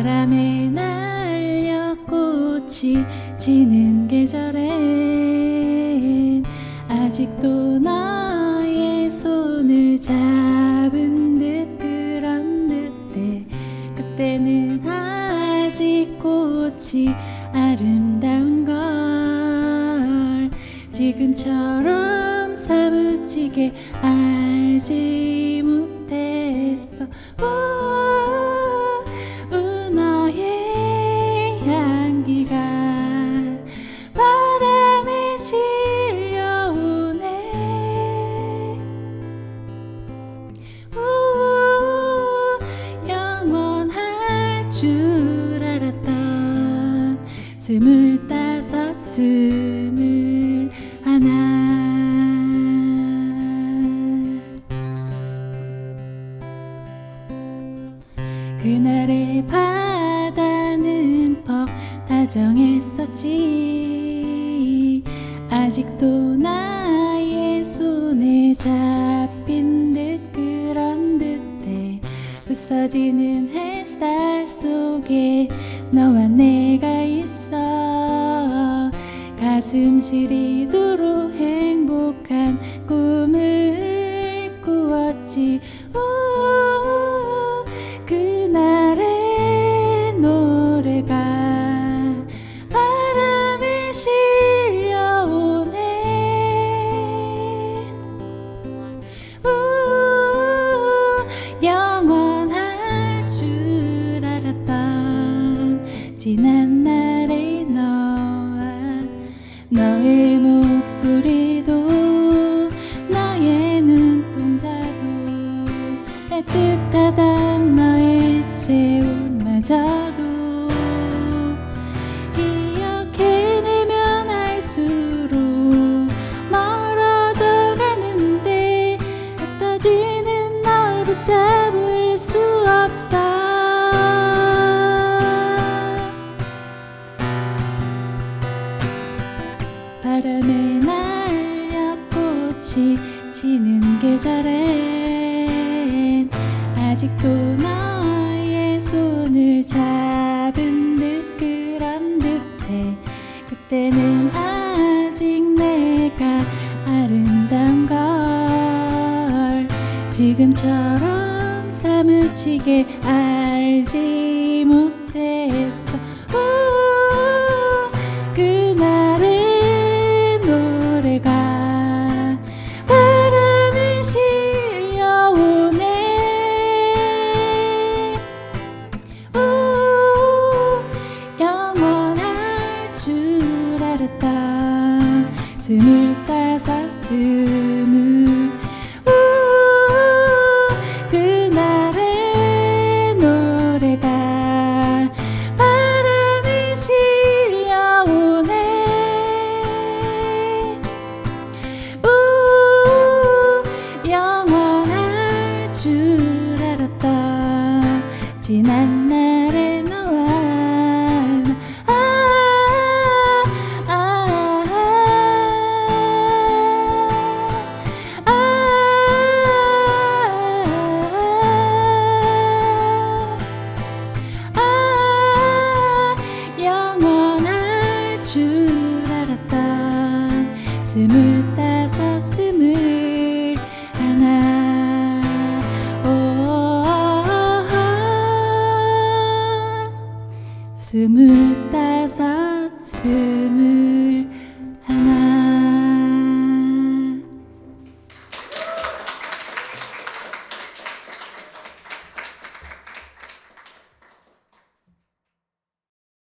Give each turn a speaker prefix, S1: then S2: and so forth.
S1: 바람에 날려 꽃이 지는 계절엔 아직도 너의 손을 잡은 듯 그런 듯해. 그때는 아직 꽃이 아름다운 걸 지금처럼 사무치게 알지 못했어 스물 다섯 스물 하나. 그날의 바다는 퍽 다정했었지. 아직도 나의 손에 잡힌 듯 그런 듯해 부서지는 햇살 속에 너와 내가 있어. 가슴 시리도록 애틋하던 너의 체온마저도 기억해내면 할수록 멀어져 가는데 흩어지는 널 붙잡을 수 없어. 바람에 날려 꽃이 지는 계절엔 아직도 너의 손을 잡은 듯 그런 듯해. 그때는 아직 내가 아름다운 걸 지금처럼 사무치게 알지 못했어 스물 다섯 스물 우, 그날의 노래가 바람에 실려오네 우, 영원할 줄 알았던 지난 스물다섯 스물 하나. 오호호 스물다섯 스물